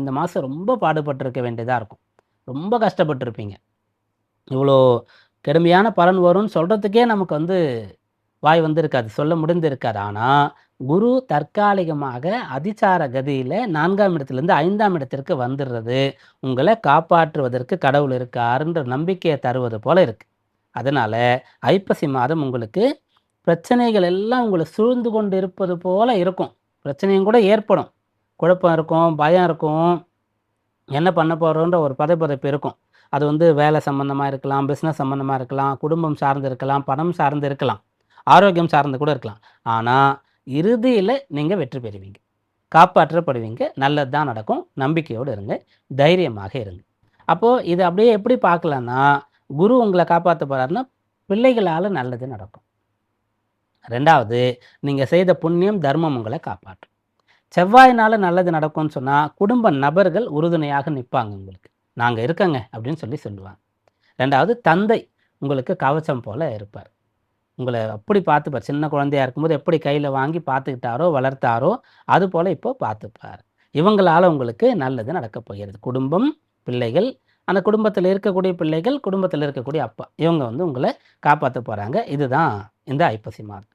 இந்த மாதம் ரொம்ப பாடுபட்டிருக்க வேண்டியதாக இருக்கும். ரொம்ப கஷ்டப்பட்டிருப்பீங்க. இவ்வளோ கடுமையான பலன் வரும்னு சொல்கிறதுக்கே நமக்கு வந்து வாய் வந்திருக்காது சொல்ல முடிந்திருக்காது. ஆனால் குரு தற்காலிகமாக அதிசார கதியில் நான்காம் இடத்துலேருந்து ஐந்தாம் இடத்திற்கு வந்துடுறது உங்களை காப்பாற்றுவதற்கு கடவுள் இருக்காருன்ற நம்பிக்கையை தருவது போல இருக்குது அதனால் ஐப்பசி மாதம் உங்களுக்கு பிரச்சனைகள் எல்லாம் உங்களை சூழ்ந்து கொண்டு இருப்பது போல் இருக்கும். பிரச்சனையும் கூட ஏற்படும். குழப்பம் இருக்கும் பயம் இருக்கும். என்ன பண்ண போகிறோன்ற ஒரு பதைப்பதைப்பு இருக்கும். அது வந்து வேலை சம்மந்தமாக இருக்கலாம் பிஸ்னஸ் சம்மந்தமாக இருக்கலாம் குடும்பம் சார்ந்து இருக்கலாம் பணம் சார்ந்து இருக்கலாம் ஆரோக்கியம் சார்ந்து கூட இருக்கலாம். ஆனால் இறுதியில் நீங்கள் வெற்றி பெறுவீங்க. காப்பாற்றப்படுவீங்க. நல்லது தான் நடக்கும். நம்பிக்கையோடு இருங்க. தைரியமாக இருங்க. அப்போது இது அப்படியே எப்படி பார்க்கலான்னா குரு உங்களை காப்பாற்ற போகிறாருன்னா பிள்ளைகளால் நல்லது நடக்கும். ரெண்டாவது நீங்கள் செய்த புண்ணியம் தர்மம் உங்களை காப்பாற்றும். செவ்வாயினால் நல்லது நடக்கும்னு சொன்னால் குடும்ப நபர்கள் உறுதுணையாக நிற்பாங்க உங்களுக்கு. நாங்கள் இருக்கங்க அப்படின்னு சொல்லி சொல்லுவாங்க. ரெண்டாவது தந்தை உங்களுக்கு கவச்சம் போல் இருப்பார். உங்களை அப்படி பார்த்துப்பார். சின்ன குழந்தையா இருக்கும்போது எப்படி கையில் வாங்கி பார்த்துக்கிட்டாரோ வளர்த்தாரோ அது போல் இப்போ பார்த்துப்பார். இவங்களால் உங்களுக்கு நல்லது நடக்கப் போகிறது. குடும்பம் பிள்ளைகள் அந்த குடும்பத்தில் இருக்கக்கூடிய பிள்ளைகள் குடும்பத்தில் இருக்கக்கூடிய அப்பா இவங்க வந்து உங்களை காப்பாற்ற போகிறாங்க இதுதான் இந்த ஐப்பசி மாதம்.